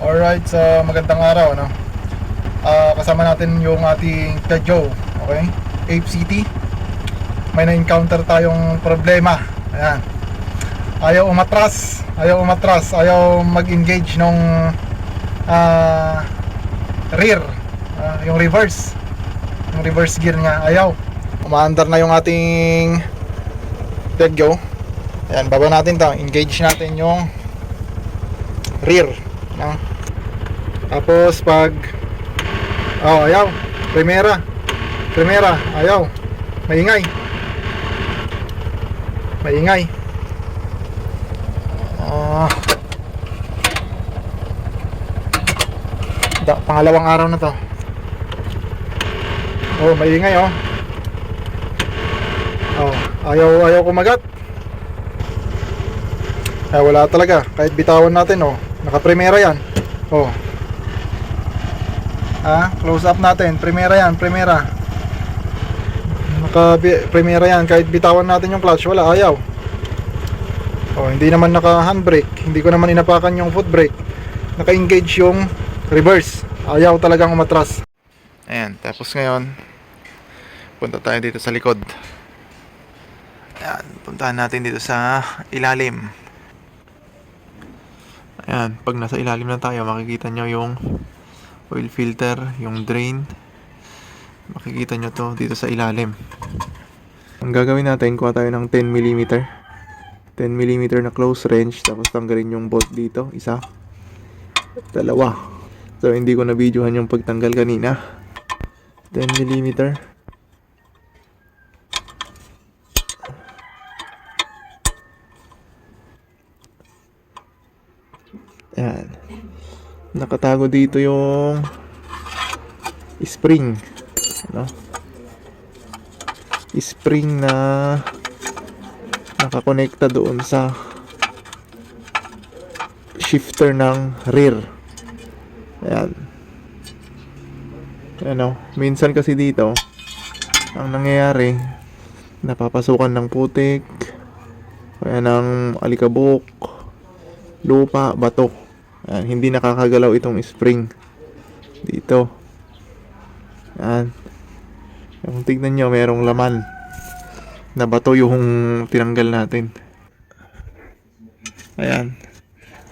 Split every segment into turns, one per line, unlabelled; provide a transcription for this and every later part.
Alright, sa magandang araw, ano? Ah, kasama natin yung ating Tejo, okay? Ape City. May na-encounter tayong problema. Ayan. Ayaw umatras, ayaw umatras, ayaw mag-engage nung ah, rear, Ah, yung reverse. Yung reverse gear niya, ayaw. Umaandar na yung ating Tejo. Ayan, baba natin to. Engage natin yung rear. No? Tapos pag Oh, ayaw. Primera. Primera, ayaw. Maingay. Maingay. Ah. da, pangalawang araw na to. Oh, maingay oh. Oh, ayaw ayaw kumagat. Eh, wala talaga. Kahit bitawan natin, oh. Naka-primera yan. Oh. Ah, close up natin. Primera yan, primera. Naka primera yan. Kahit bitawan natin yung clutch, wala, ayaw. Oh, hindi naman naka handbrake. Hindi ko naman inapakan yung foot brake. Naka-engage yung reverse. Ayaw talagang umatras. Ayan, tapos ngayon, punta tayo dito sa likod. Ayan, puntahan natin dito sa ilalim. Ayan, pag nasa ilalim na tayo, makikita nyo yung oil filter, yung drain. Makikita nyo to dito sa ilalim. Ang gagawin natin, kuha tayo ng 10mm. 10mm na close range, tapos tanggalin yung bolt dito. Isa. Dalawa. So, hindi ko na videohan yung pagtanggal kanina. 10mm. Ayan. Nakatago dito yung spring. Ano? Spring na nakakonekta doon sa shifter ng rear. Ayan. Ano, minsan kasi dito, ang nangyayari, napapasukan ng putik, kaya ng alikabok, lupa, bato. Ayan, hindi nakakagalaw itong spring dito. Ayan. Kung tignan nyo, merong laman na bato yung tinanggal natin. Ayan.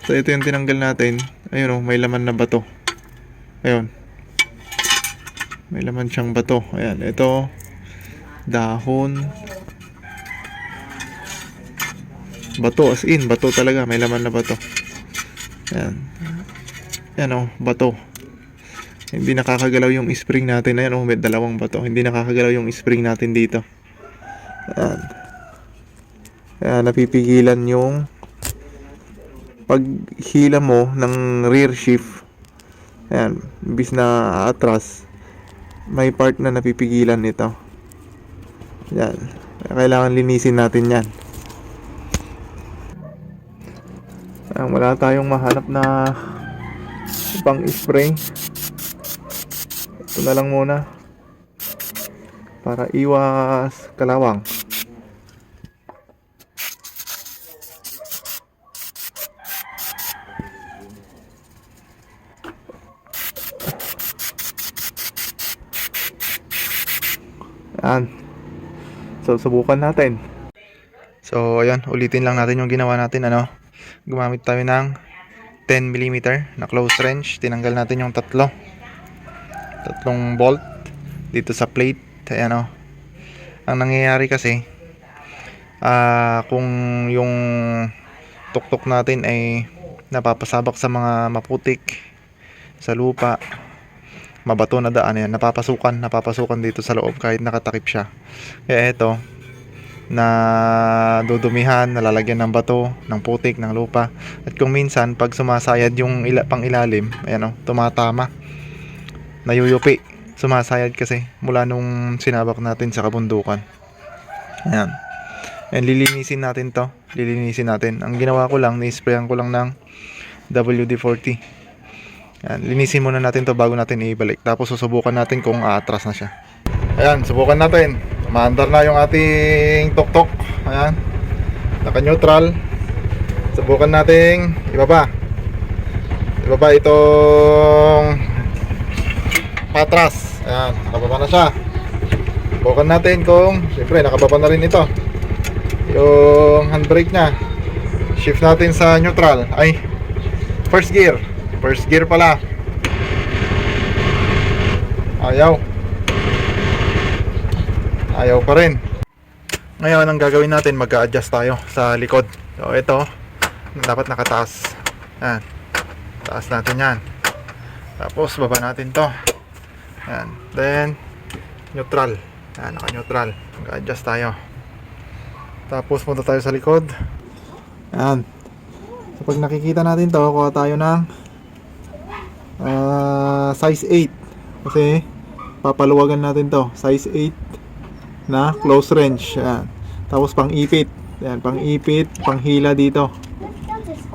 So, ito yung tinanggal natin. Ayun oh, may laman na bato. Ayun. May laman siyang bato. Ayan, ito dahon bato as in bato talaga may laman na bato yan. Yan o bato. Hindi nakakagalaw yung spring natin ayan o may dalawang bato. Hindi nakakagalaw yung spring natin dito. Yan. Kaya napipigilan yung paghila mo ng rear shift. Ayan imbis na atras may part na napipigilan nito. Yan kailangan linisin natin yan Ang wala tayong mahanap na pang spray. Ito na lang muna. Para iwas kalawang. Yan. So, subukan natin. So, ayan. Ulitin lang natin yung ginawa natin, ano gumamit tayo ng 10mm na close range tinanggal natin yung tatlo. Tatlong bolt dito sa plate. Ayan o ang nangyayari kasi ah kung yung tuktok natin ay napapasabak sa mga maputik sa lupa mabato na daan yan napapasukan napapasukan dito sa loob kahit nakatakip siya. Kaya ito na dudumihan, nalalagyan ng bato, ng putik, ng lupa. At kung minsan, pag sumasayad yung ila, pang ilalim, ayan o, tumatama. Nayuyupi. Sumasayad kasi mula nung sinabak natin sa kabundukan. Ayan. And lilinisin natin to. Lilinisin natin. Ang ginawa ko lang, ni-sprayan ko lang ng WD-40. Ayan, linisin muna natin to bago natin ibalik. Tapos susubukan natin kung aatras na siya. Ayan, subukan natin. Maandar na yung ating tok-tok. Ayan. Naka-neutral. Subukan nating ibaba. ibaba itong patras. Ayan, nakababa na siya. Bukan natin kung, siyempre nakababa na rin ito. Yung handbrake niya. Shift natin sa neutral. Ay, first gear. First gear pala. Ayaw. Ayaw pa rin. Ngayon, ang gagawin natin, mag-adjust tayo sa likod. So, ito, dapat nakataas. Yan. Taas natin yan. Tapos, baba natin to. Yan. Then, neutral. Yan, naka-neutral. Mag-adjust tayo. Tapos, punta tayo sa likod. Yan. So, pag nakikita natin to, kuha tayo ng ah, size 8. Kasi, papaluwagan natin to. Size 8 na close range. Yan. Tapos, pang-ipit. Yan, pang-ipit, pang-hila dito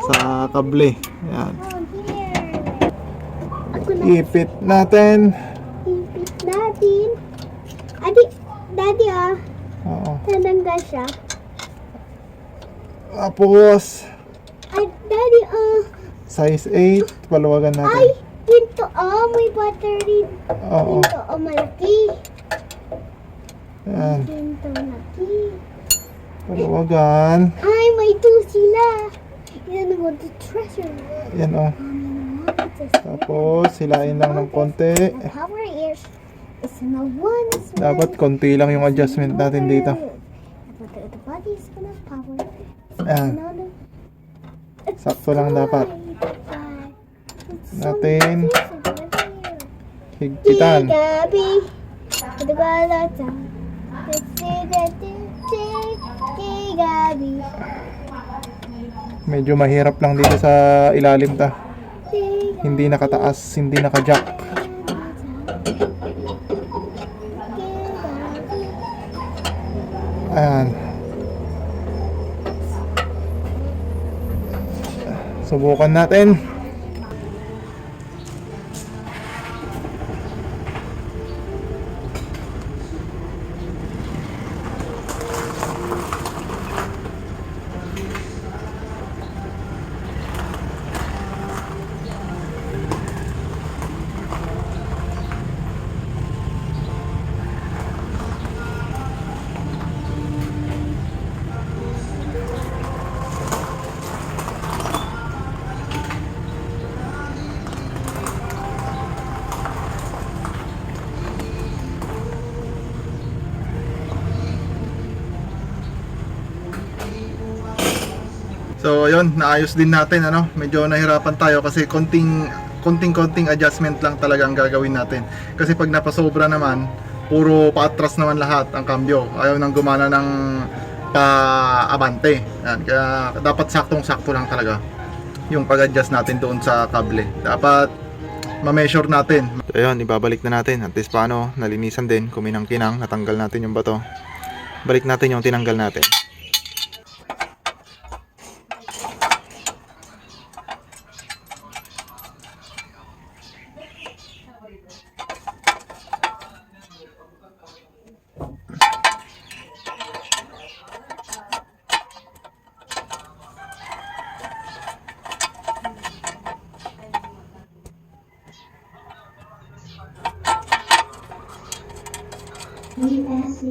sa kable. Yan.
Ako na
Ipit natin.
ipit natin. Adi, daddy ah,
Oo.
tananggal siya.
Tapos,
Ay, daddy ah,
size 8, paluwagan
ay,
natin.
pinto ah, may battery.
Oo.
Pinto ah, malaki.
Yan.
Pinto malaki.
Paluwagan.
Ay, may two sila. Yan ang the treasure.
Yan o.
Um, what's this?
Tapos, silain lang ng konti. Dapat konti lang yung adjustment natin dito. Ayan.
Another.
Sakto lang dapat. Natin. Higpitan.
Gabi. Gabi.
Medyo mahirap lang dito sa ilalim ta. Hindi nakataas, hindi naka-jack. Ayan. Subukan natin. So, ayun, naayos din natin, ano? Medyo nahirapan tayo kasi konting konting-konting adjustment lang talaga ang gagawin natin. Kasi pag napasobra naman, puro paatras naman lahat ang kambyo. Ayaw nang gumana ng pa-abante. Yan, kaya dapat saktong-sakto lang talaga yung pag-adjust natin doon sa kable. Dapat ma-measure natin. So, ayun, ibabalik na natin. At least paano, nalinisan din, kuminang-kinang, natanggal natin yung bato. Balik natin yung tinanggal natin.